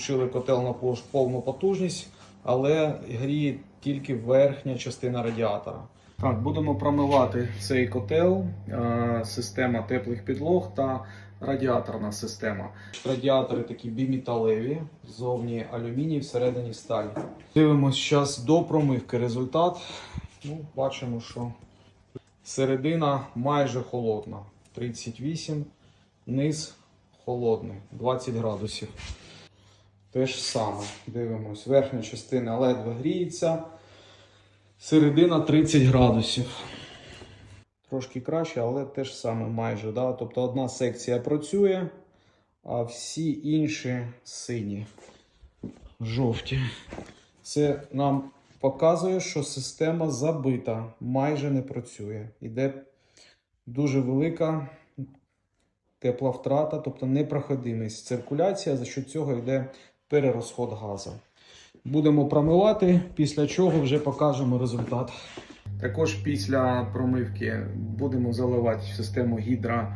Включили котел на повну потужність, але гріє тільки верхня частина радіатора. Так, будемо промивати цей котел, е, система теплих підлог та радіаторна система. Радіатори такі біміталеві, ззовні алюміній, всередині сталь. Дивимось зараз до промивки результат. Ну, бачимо, що середина майже холодна. 38, низ холодний, 20 градусів. Те ж саме. Дивимось, верхня частина ледве гріється, середина 30 градусів. Трошки краще, але те ж саме майже. Да? Тобто одна секція працює, а всі інші сині, жовті. Це нам показує, що система забита, майже не працює. Іде дуже велика тепла втрата, тобто непроходимість циркуляція, за що цього йде перерозход газу. Будемо промивати, після чого вже покажемо результат. Також після промивки будемо заливати систему гідро,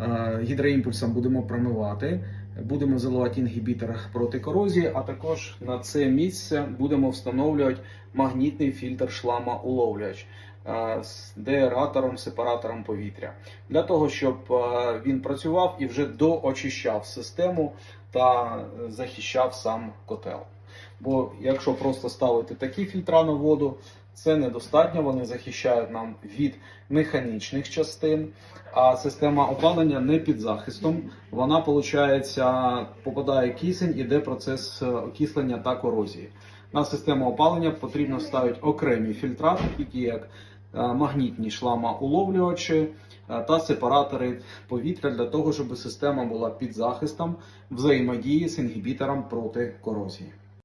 е, гідроімпульсом будемо промивати. Будемо заливати інгібітор проти корозії, а також на це місце будемо встановлювати магнітний фільтр шлама уловлювач е, з деаератором, сепаратором повітря для того, щоб е, він працював і вже доочищав систему та е, захищав сам котел. Бо якщо просто ставити такі фільтра на воду, це недостатньо. Вони захищають нам від механічних частин, а система опалення не під захистом. Вона, виходить, попадає кисень, іде процес е, окислення та корозії. На систему опалення потрібно ставити окремі фільтра, такі як е, магнітні шламоуловлювачі е, та сепаратори повітря для того, щоб система була під захистом взаємодії з інгібітором проти корозії.